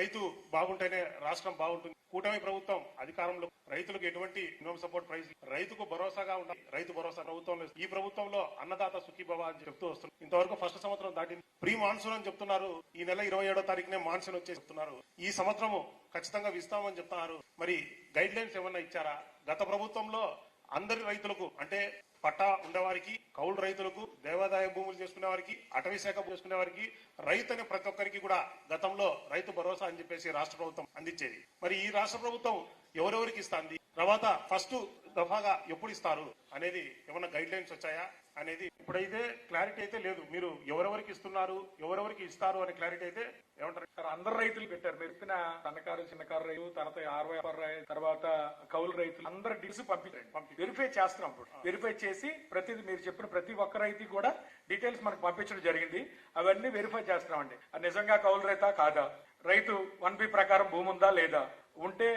రైతు బాగుంటేనే రాష్ట్రం బాగుంటుంది. కూటమి ప్రభుత్వం అధికారంలో రైతులకు ఎటువంటి మినిమం సపోర్ట్ ప్రైస్ రైతుకు భరోసాగా ఉండాలి. రైతు భరోసా ప్రభుత్వంలో ఈ ప్రభుత్వంలో అన్నదాత సుఖీభవ అని చెప్తూ వస్తున్నారు. ఇంతవరకు ఫస్ట్ సంవత్సరం దాటింది. ప్రీ మాన్సూన్ అని చెప్తున్నారు. ఈ నెల ఇరవై ఏడో తారీఖునే మాన్సూన్ వచ్చే చెప్తున్నారు. ఈ సంవత్సరము ఖచ్చితంగా ఇస్తామని చెప్తున్నారు. మరి గైడ్ లైన్స్ ఏమన్నా ఇచ్చారా? గత ప్రభుత్వంలో అందరి రైతులకు అంటే పట్టా ఉండేవారికి కౌలు రైతులకు దేవాదాయ భూములు చేసుకునే వారికి అటవీ శాఖ చేసుకునే వారికి రైతు అనే ప్రతి ఒక్కరికి కూడా గతంలో రైతు భరోసా అని చెప్పేసి రాష్ట్ర ప్రభుత్వం అందించేది. మరి ఈ రాష్ట్ర ప్రభుత్వం ఎవరెవరికి ఇస్తాంది? తర్వాత ఫస్ట్ దఫాగా ఎప్పుడు ఇస్తారు అనేది ఏమన్నా గైడ్ లైన్స్ వచ్చాయా అనేది ఇప్పుడైతే క్లారిటీ అయితే లేదు. మీరు ఎవరెవరికి ఇస్తున్నారు ఎవరెవరికి ఇస్తారు అనే క్లారిటీ అయితే ఏమంటారు? అందరు రైతులు పెట్టారు. మీరు చెప్పిన సన్నకారు చిన్నకారు రైతు తర్వాత ఆరు వ్యాపార రైతు తర్వాత కౌలు రైతులు అందరు డీల్స్ పంపించండి పంపి వెరిఫై చేస్తున్నాం ఇప్పుడు. వెరిఫై చేసి ప్రతిది మీరు చెప్పిన ప్రతి ఒక్క రైతు కూడా డీటెయిల్స్ మనకు పంపించడం జరిగింది. అవన్నీ వెరిఫై చేస్తున్నామండి. అది నిజంగా కౌలు రైతా కాదా? రైతు వన్ బి ప్రకారం భూమి ఉందా లేదా? ఉంటే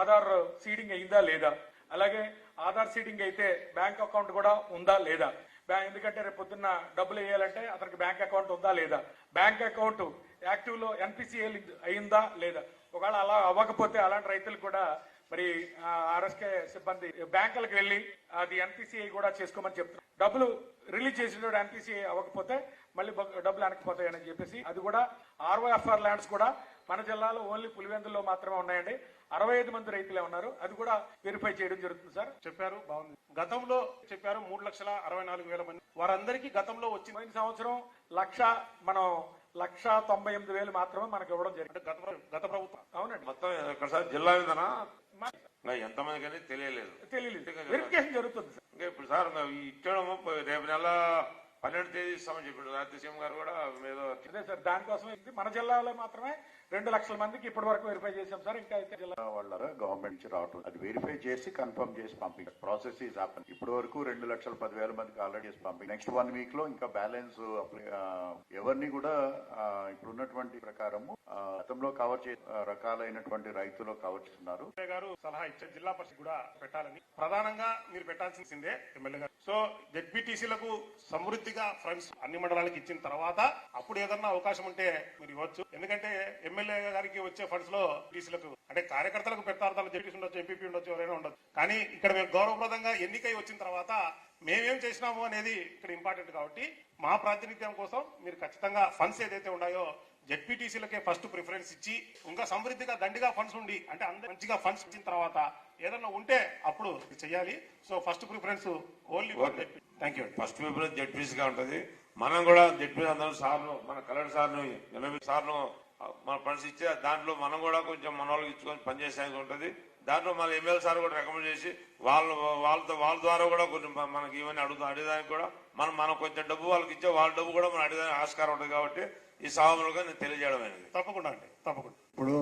ఆధార్ సీడింగ్ అయిందా లేదా? అలాగే ఆధార్ సీడింగ్ అయితే బ్యాంక్ అకౌంట్ కూడా ఉందా లేదా? బ్యాంక్ ఎందుకంటే రేపు పొద్దున్న డబ్బులు వేయాలంటే అతనికి బ్యాంక్ అకౌంట్ ఉందా లేదా? బ్యాంక్ అకౌంట్ యాక్టివ్లో ఎన్పిసిఎల్ అయిందా లేదా? ఒకవేళ అలా అవ్వకపోతే అలాంటి రైతులు కూడా మరి ఆర్ఎస్కే సిబ్బంది బ్యాంకులకు వెళ్ళి అది ఎన్పిసిఐ కూడా చేసుకోమని చెప్తున్నారు. డబ్బులు రిలీజ్ చేసిన ఎన్పిసిఐ అవ్వకపోతే మళ్ళీ డబ్బులు వెనక్కిపోతాయని చెప్పేసి అది కూడా ఆర్ఓఎఫ్ఆర్ ల్యాండ్స్ కూడా మన జిల్లాలో ఓన్లీ పులివెందుల్లో మాత్రమే ఉన్నాయండి. అరవై ఐదు మంది రైతులే ఉన్నారు. అది కూడా వెరిఫై చేయడం జరుగుతుంది సార్. చెప్పారు బాగుంది. గతంలో చెప్పారు మూడు లక్షల అరవై నాలుగు వేల మంది. వారందరికీ గతంలో వచ్చింది. పోయిన సంవత్సరం లక్ష మనం లక్ష తొంభై ఎనిమిది వేలు మాత్రమే మనకు ఇవ్వడం జరిగింది. గత ప్ర- గత ప్రభుత్వం. అవునండి. మొత్తం జిల్లా ఇంకా ఎంతమంది కానీ తెలియలేదు. తెలియలేదు. వెరిఫికేషన్ జరుగుతుంది సార్ ఇంకా ఇప్పుడు సార్ ఇచ్చడము రేపు నెల పన్నెండు తేదీ ఇస్తామని చెప్పాడు. రాత్రి సీఎం గారు కూడా ఏదో అదే సార్ దానికోసం ఇది మన జిల్లాలో మాత్రమే రెండు లక్షల మందికి ఇప్పటి వరకు వెరిఫై చేశాం సార్. ఇంకా అయితే జిల్లా వాళ్ళ గవర్నమెంట్ నుంచి రావటం. అది వెరిఫై చేసి కన్ఫర్మ్ చేసి పంపించారు ప్రాసెస్ ఈజ్ హ్యాపన్ ఇప్పటి వరకు రెండు లక్షల పదివేల మందికి ఆల్రెడీ చేసి పంపి నెక్స్ట్ వన్ వీక్లో ఇంకా బ్యాలెన్స్ ఎవరిని కూడా ఇప్పుడు ఉన్నటువంటి ప్రకారము గతంలో కవర్ చే రకాలైనటువంటి రైతులు కవర్ చేస్తున్నారు. గారు సలహా ఇచ్చారు జిల్లా పరిషత్ కూడా పెట్టాలని. ప్రధానంగా మీరు పెట్టాల్సిందే ఎమ్మెల్యే గారు. సో జెడ్పీటీసీలకు పూర్తిగా ఫ్రెండ్స్ అన్ని మండలాలకు ఇచ్చిన తర్వాత అప్పుడు ఏదన్నా అవకాశం ఉంటే మీరు ఇవ్వచ్చు. ఎందుకంటే ఎమ్మెల్యే గారికి వచ్చే ఫండ్స్లో టీసీలకు అంటే కార్యకర్తలకు పెడతారు తన ఉండొచ్చు ఎంపీపీ ఉండొచ్చు ఎవరైనా ఉండదు కానీ ఇక్కడ మేము గౌరవప్రదంగా ఎన్నికై వచ్చిన తర్వాత మేమేం చేసినాము అనేది ఇక్కడ ఇంపార్టెంట్ కాబట్టి మా ప్రాతినిధ్యం కోసం మీరు ఖచ్చితంగా ఫండ్స్ ఏదైతే ఉన్నాయో జెడ్పీటీసీలకే ఫస్ట్ ప్రిఫరెన్స్ ఇచ్చి ఇంకా సమృద్ధిగా దండిగా ఫండ్స్ ఉండి అంటే అందరు మంచిగా ఫండ్స్ ఇచ్చిన తర్వాత ఏదన్నా ఉంటే అప్పుడు ఇది చెయ్యాలి so first preference only thank you first February ZPC గా ఉంటది. మనం కూడా జడ్పీ అందరం సార్ను మన కలెక్టర్ సార్ను ఎమ్మెల్యే సార్ను మన ఫండ్స్ ఇస్తే దాంట్లో మనం కూడా కొంచెం మన వాళ్ళకి ఇచ్చుకొని పనిచేసేది ఉంటది. దాంట్లో మన ఎమ్మెల్యే సార్ కూడా రికమెండ్ చేసి వాళ్ళు వాళ్ళతో వాళ్ళ ద్వారా కూడా కొన్ని మ- మనకి ఇవన్నీ అడుగుతాం అడిగేదానికి కూడా మనం మనం కొంచెం డబ్బు వాళ్ళకి ఇచ్చే వాళ్ళ డబ్బు కూడా మనం అడిగేదానికి ఆస్కారం ఉంటుంది కాబట్టి ఈ సభములుగా నేను తెలియజేయడం అనేది. తప్పకుండా అండి తప్పకుండా. ఇప్పుడు